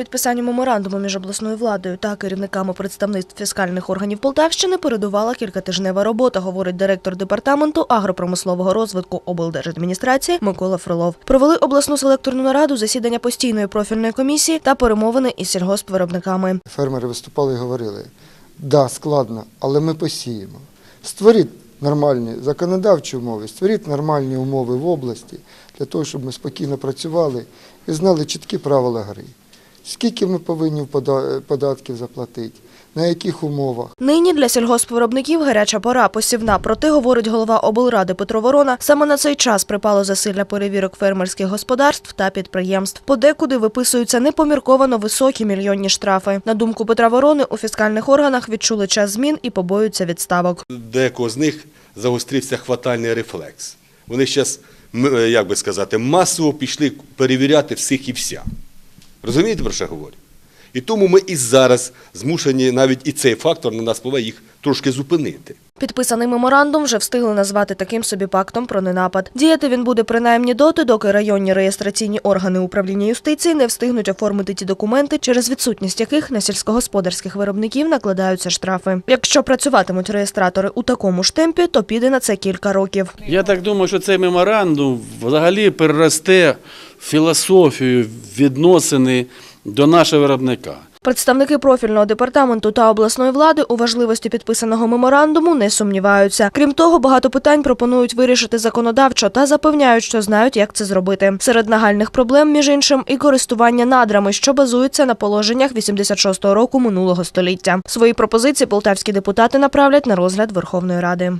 Підписанню меморандуму між обласною владою та керівниками представництв фіскальних органів Полтавщини передувала кількатижнева робота, говорить директор департаменту агропромислового розвитку облдержадміністрації Микола Фролов. Провели обласну селекторну нараду, засідання постійної профільної комісії та перемовини із сільгоспвиробниками. Фермери виступали і говорили, да, складно, але ми посіємо. Створіть нормальні законодавчі умови, створіть нормальні умови в області для того, щоб ми спокійно працювали і знали чіткі правила гри. Скільки ми повинні податків заплатити, на яких умовах. Нині для сільгоспвиробників гаряча пора посівна. Проте, говорить голова облради Петро Ворона, саме на цей час припало засилля перевірок фермерських господарств та підприємств. Подекуди виписуються непомірковано високі мільйонні штрафи. На думку Петра Ворони, у фіскальних органах відчули час змін і побоюються відставок. Декого з них загострився хватальний рефлекс. Вони зараз, як би сказати, масово пішли перевіряти всіх і вся. Розумієте, про що я говорю? І тому ми і зараз змушені навіть і цей фактор на нас впливає їх трошки зупинити. Підписаний меморандум вже встигли назвати таким собі пактом про ненапад. Діяти він буде принаймні доти, доки районні реєстраційні органи управління юстиції не встигнуть оформити ті документи, через відсутність яких на сільськогосподарських виробників накладаються штрафи. Якщо працюватимуть реєстратори у такому ж темпі, то піде на це кілька років. Я так думаю, що цей меморандум взагалі переросте філософію відносини до нашого виробника. Представники профільного департаменту та обласної влади у важливості підписаного меморандуму не сумніваються. Крім того, багато питань пропонують вирішити законодавчо та запевняють, що знають, як це зробити. Серед нагальних проблем, між іншим, і користування надрами, що базуються на положеннях 86-го року минулого століття. Свої пропозиції полтавські депутати направлять на розгляд Верховної Ради.